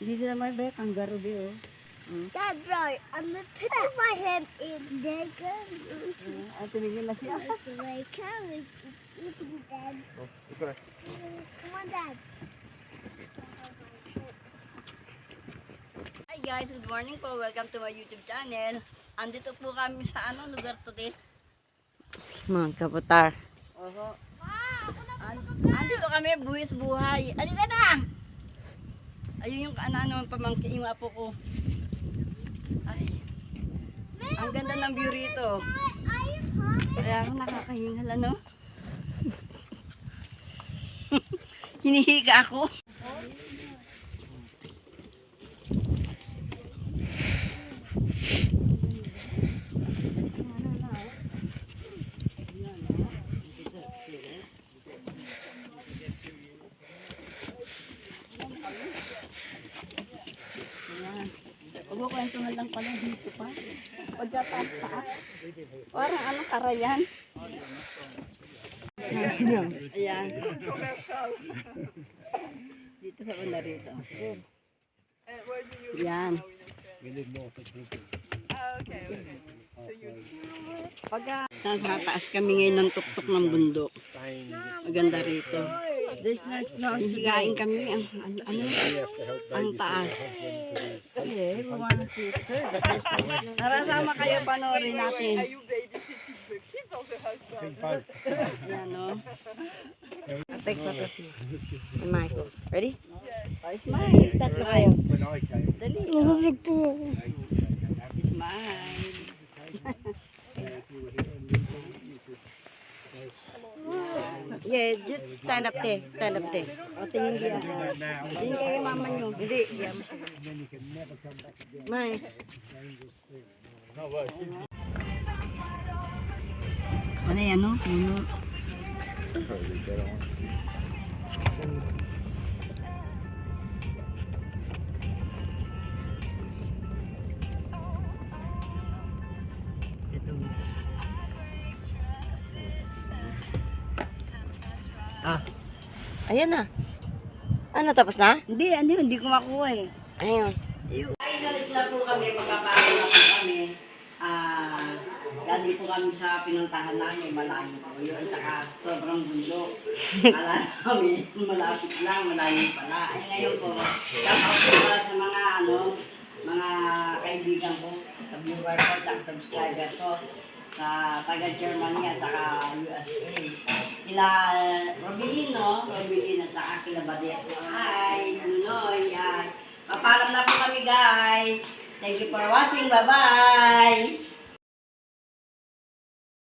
Hindi sila may kangaroo di oh. Hmm. Dad, bro, I'm gonna put my hand in there. Come. At tumingin na siya. Like, come. It's eating, Dad. Come on, Dad. Hi guys, good morning po. Welcome to my YouTube channel. Andito po kami sa anong lugar today? Mga kaputar. Oho. An- andito kami, buwis buhay. Alika na! Ayun yung ano pamangkin yung apo ko. Ay. Ang ganda ng view rito. Kaya nakakahingal ano? Hinihiga ako. Ayan. Pagkukwento na lang pala dito pa. Pagkataas taas. Parang ano karayan. Ayan. Dito sa banda rito. Ayan. Pagka nasa taas kami ngayon ng tuktok ng bundok. Maganda rito. There's no snow. Hihigain kami. Ang, ang, ano, ang taas. Yeah, we want to see so. Tara, sama kayo panoorin natin. Are you babysitting the kids or the husband? Yan, no? I'll take photo of you. And Michael. Ready? Oh, smile. Tas ko kayo. When I came, Dali. Smile. Yeah, just stand up there. Stand up there. O, tingin now, Tingin kayo mama nyo. Hindi. May. Ano yan, no? Puno. Ayan na. Ano, tapos na? Hindi, ano yun, hindi ko makuha eh. Ayun. Ay, salit na po kami, magpapaano na po kami. Ah, galing po kami sa pinuntahan namin, malayo po yun. Saka sobrang bundok. Kala namin, malapit lang, malayo pala. Ay, ngayon po, shout po pala sa mga, ano, mga kaibigan ko, sa viewer ko, at subscriber ko, sa taga Germany at saka USA. Kila Robilino, Robilino at saka kila Badia. Hi, Nunoy, hi. Papalam na po kami guys. Thank you for watching. Bye-bye.